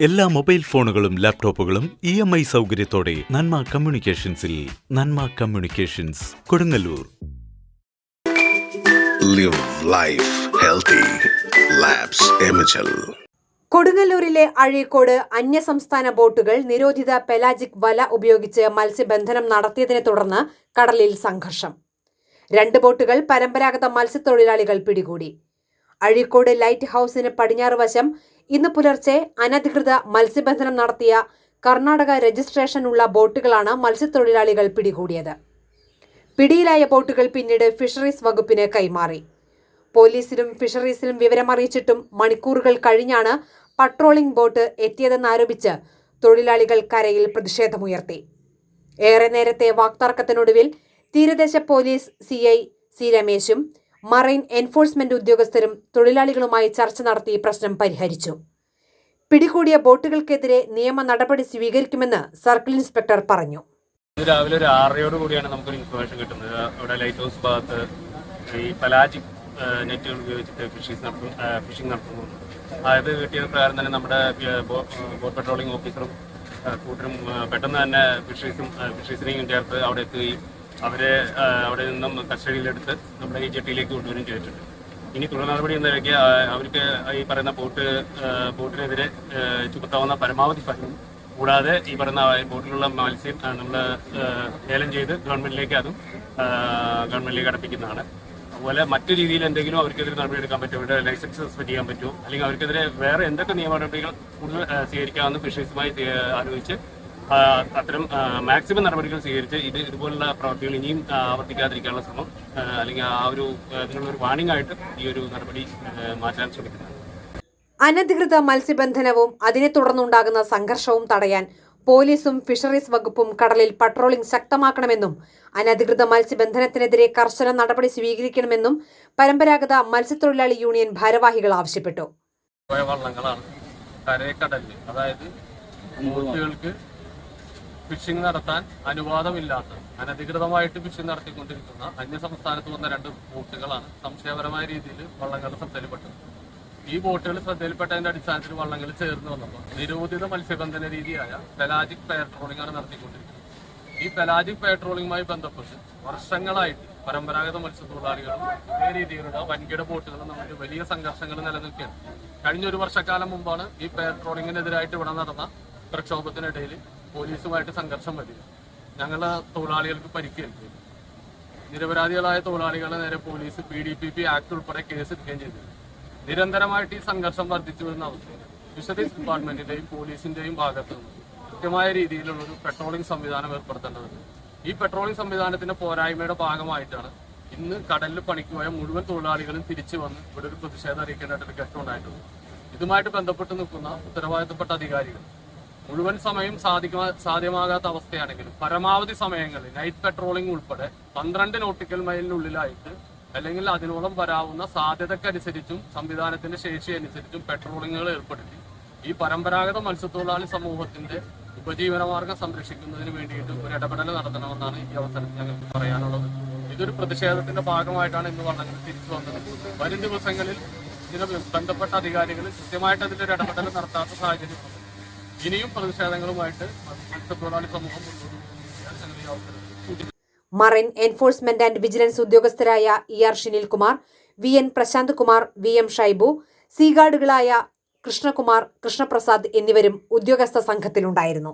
എല്ലാ മൊബൈൽ ഫോണുകളും ലാപ്ടോപ്പുകളും ഇ എം ഐ സൗകര്യത്തോടെ Nanma കമ്മ്യൂണിക്കേഷൻസിൽ Nanma communications Kodungallur. Live life healthy. കൊടുങ്ങല്ലൂരിലെ Azhikode അന്യസംസ്ഥാന ബോട്ടുകൾ നിരോധിത പെലാജിക് വല ഉപയോഗിച്ച് മത്സ്യബന്ധനം നടത്തിയതിനെ തുടർന്ന് കടലിൽ സംഘർഷം. രണ്ട് ബോട്ടുകൾ പരമ്പരാഗത മത്സ്യത്തൊഴിലാളികൾ പിടികൂടി. അഴീക്കോട് ലൈറ്റ് ഹൌസിന് പടിഞ്ഞാറ് വശം ഇന്ന് പുലർച്ചെ അനധികൃത മത്സ്യബന്ധനം നടത്തിയ കർണാടക രജിസ്ട്രേഷനുള്ള ബോട്ടുകളാണ് മത്സ്യത്തൊഴിലാളികൾ പിടികൂടിയത്. പിടിയിലായ ബോട്ടുകൾ പിന്നീട് ഫിഷറീസ് വകുപ്പിന് കൈമാറി. പോലീസിലും ഫിഷറീസിലും വിവരമറിയിച്ചിട്ടും മണിക്കൂറുകൾ കഴിഞ്ഞാണ് പട്രോളിംഗ് ബോട്ട് എത്തിയതെന്നാരോപിച്ച് തൊഴിലാളികൾ കരയിൽ പ്രതിഷേധമുയർത്തി. ഏറെ നേരത്തെ വാക്തർക്കത്തിനൊടുവിൽ തീരദേശ പോലീസ് സി ഐ സി രമേശും മറൈൻ എൻഫോഴ്സ്മെന്റ് ഉദ്യോഗസ്ഥരും തൊഴിലാളികളുമായി ചർച്ച നടത്തി പ്രശ്നം പരിഹരിച്ചു. പിടികൂടിയ ബോട്ടുകൾക്കെതിരെ നിയമ നടപടി സ്വീകരിക്കുമെന്ന് സർക്കിൾ ഇൻസ്പെക്ടർ പറഞ്ഞു. രാവിലെ ഒരു ആറരയോട് കൂടിയാണ് നമുക്കൊരു ഇൻഫർമേഷൻ കിട്ടുന്നത്. അവിടെ ലൈറ്റ് ഹൗസ് ഭാഗത്ത് ഈ പലാജിക് നെറ്റുകൾ ഉപയോഗിച്ചിട്ട് ഫിഷിംഗ് നടത്തും ഫിഷിംഗ് നടത്തുന്നു. അത് കിട്ടിയ പ്രകാരം തന്നെ നമ്മുടെ ബോട്ട് പെട്രോളിംഗ് ഓഫീസറും കൂട്ടരും പെട്ടെന്ന് തന്നെ ഫിഷറീസും ഫിഷറീസിനെയും ചേർത്ത് അവിടെ എത്തുകയും അവരെ അവിടെ നിന്നും കസ്റ്റഡിയിലെടുത്ത് നമ്മുടെ ഈ ജെട്ടിയിലേക്ക് കൊണ്ടുവരും ചെയ്തിട്ടുണ്ട്. ഇനി തുടർ നടപടി എന്ന നിലയ്ക്ക് അവർക്ക് ഈ പറയുന്ന ബോട്ട് ബോട്ടിനെതിരെ ചുമത്താവുന്ന പരമാവധി ഫലം കൂടാതെ ഈ പറയുന്ന ബോട്ടിലുള്ള മത്സ്യം നമ്മൾ ലേലം ചെയ്ത് ഗവൺമെന്റിലേക്ക് അതും ഗവൺമെന്റിലേക്ക് അടപ്പിക്കുന്നതാണ് അതുപോലെ മറ്റു രീതിയിൽ എന്തെങ്കിലും അവർക്കെതിരെ നടപടി എടുക്കാൻ പറ്റുമോ? അവരുടെ ലൈസൻസ് സസ്പെൻഡ് ചെയ്യാൻ പറ്റുമോ? അല്ലെങ്കിൽ അവർക്കെതിരെ വേറെ എന്തൊക്കെ നിയമ നടപടികൾ കൂടുതൽ സ്വീകരിക്കാമെന്ന് ഫിഷറീസുമായി ആലോചിച്ച് അത്തരം മാക്സിമം നടപടികൾ സ്വീകരിച്ച് ഇത് ഇതുപോലുള്ള പ്രവർത്തികൾ ഇനിയും ആവർത്തിക്കാതിരിക്കാനുള്ള ശ്രമം അല്ലെങ്കിൽ ആ ഒരു ഇതിനുള്ള ഒരു വാണിംഗ് ആയിട്ട് ഈ ഒരു നടപടി മാറ്റാൻ ശ്രമിക്കുന്നത് അനധികൃത മത്സ്യബന്ധനവും അതിനെ തുടർന്നുണ്ടാകുന്ന സംഘർഷവും തടയാൻ പോലീസും ഫിഷറീസ് വകുപ്പും കടലിൽ പട്രോളിംഗ് ശക്തമാക്കണമെന്നും അനധികൃത മത്സ്യബന്ധനത്തിനെതിരെ കർശന നടപടി സ്വീകരിക്കണമെന്നും പരമ്പരാഗത മത്സ്യത്തൊഴിലാളി യൂണിയൻ ഭാരവാഹികൾ ആവശ്യപ്പെട്ടു. വള്ളങ്ങളാണ് കരക്കടലിൽ അതായത് ബോട്ടുകൾക്ക് ഫിഷിംഗ് നടത്താൻ അനുവാദമില്ലാത്ത അനധികൃതമായിട്ട് ഫിഷിംഗ് നടത്തിക്കൊണ്ടിരിക്കുന്ന അന്യ സംസ്ഥാനത്ത് വന്ന രണ്ട് ബോട്ടുകളാണ് സംശയപരമായ രീതിയിൽ വള്ളങ്ങളുടെ ശ്രദ്ധയിൽപ്പെട്ടത്. ഈ ബോട്ടുകൾ ശ്രദ്ധയിൽപ്പെട്ടതിന്റെ അടിസ്ഥാനത്തിൽ വള്ളങ്ങൾ ചേർന്ന് വന്നപ്പോൾ നിരോധിത മത്സ്യബന്ധന രീതിയായ പെലാജിക് പെട്രോളിംഗ് ആണ് നടത്തിക്കൊണ്ടിരിക്കുന്നത്. ഈ പെലാജിക് പെട്രോളിംഗുമായി ബന്ധപ്പെട്ട് വർഷങ്ങളായിട്ട് പരമ്പരാഗത മത്സ്യത്തൊഴിലാളികളും ഇതേ രീതിയിലുള്ള വൻകിട ബോട്ടുകളും നമുക്ക് വലിയ സംഘർഷങ്ങൾ നിലനിൽക്കുകയാണ്. കഴിഞ്ഞ ഒരു വർഷക്കാലം മുമ്പാണ് ഈ പെട്രോളിങ്ങിനെതിരായിട്ട് ഇവിടെ നടന്ന പ്രക്ഷോഭത്തിനിടയിൽ പോലീസുമായിട്ട് സംഘർഷം വരിക ഞങ്ങൾ തൊഴിലാളികൾക്ക് പരിക്കേൽക്കുക നിരപരാധികളായ തൊഴിലാളികളെ നേരെ police P D P P act ഉൾപ്പെടെ കേസെടുക്കുകയും ചെയ്തു. നിരന്തരമായിട്ട് ഈ സംഘർഷം വർദ്ധിച്ചു വരുന്ന അവസ്ഥയാണ്. ഫിഷറീസ് ഡിപ്പാർട്ട്മെന്റിന്റെയും പോലീസിന്റെയും ഭാഗത്ത് കൃത്യമായ രീതിയിലുള്ള ഒരു പെട്രോളിംഗ് സംവിധാനം ഏർപ്പെടുത്തേണ്ടതുണ്ട്. ഈ പെട്രോളിംഗ് സംവിധാനത്തിന്റെ പോരായ്മയുടെ ഭാഗമായിട്ടാണ് ഇന്ന് കടലിൽ പണിക്ക് പോയ മുഴുവൻ തൊഴിലാളികളും തിരിച്ചു വന്ന് ഇവിടെ ഒരു പ്രതിഷേധം അറിയിക്കേണ്ടതായിട്ടൊരു ഉണ്ടായിട്ടുള്ളത് ഇതുമായിട്ട് ബന്ധപ്പെട്ട് നിൽക്കുന്ന ഉത്തരവാദിത്തപ്പെട്ട അധികാരികൾ മുഴുവൻ സമയം സാധിക്കാ സാധ്യമാകാത്ത അവസ്ഥയാണെങ്കിലും പരമാവധി സമയങ്ങളിൽ നൈറ്റ് പെട്രോളിംഗ് ഉൾപ്പെടെ പന്ത്രണ്ട് നോട്ടിക്കൽ മൈലിനുള്ളിലായിട്ട് അല്ലെങ്കിൽ അതിനോളം വരാവുന്ന സാധ്യതക്കനുസരിച്ചും സംവിധാനത്തിന്റെ ശേഷി അനുസരിച്ചും പെട്രോളിങ്ങുകൾ ഏർപ്പെടുത്തി. ഈ പരമ്പരാഗത മത്സ്യത്തൊഴിലാളി സമൂഹത്തിന്റെ ഉപജീവനമാർഗം സംരക്ഷിക്കുന്നതിന് വേണ്ടിയിട്ട് ഒരു ഇടപെടൽ നടത്തണമെന്നാണ് ഈ അവസരത്തിൽ ഞങ്ങൾക്ക് പറയാനുള്ളത്. ഇതൊരു പ്രതിഷേധത്തിന്റെ ഭാഗമായിട്ടാണ് ഇന്ന് വള്ളങ്ങൾ തിരിച്ചു വന്നത്. വരും ദിവസങ്ങളിൽ ഇതിനെ ബന്ധപ്പെട്ട അധികാരികൾ കൃത്യമായിട്ട് അതിന്റെ ഒരു ഇടപെടൽ നടത്താത്ത സാഹചര്യമുണ്ട് മറൈൻ എൻഫോഴ്സ്മെന്റ് ആൻഡ് വിജിലൻസ് ഉദ്യോഗസ്ഥരായ E R Sunilkumar V N Prashanth Kumar V M Shaibu സീഗാർഡുകളായ കൃഷ്ണകുമാർ കൃഷ്ണപ്രസാദ് എന്നിവരും ഉദ്യോഗസ്ഥ സംഘത്തിലുണ്ടായിരുന്നു.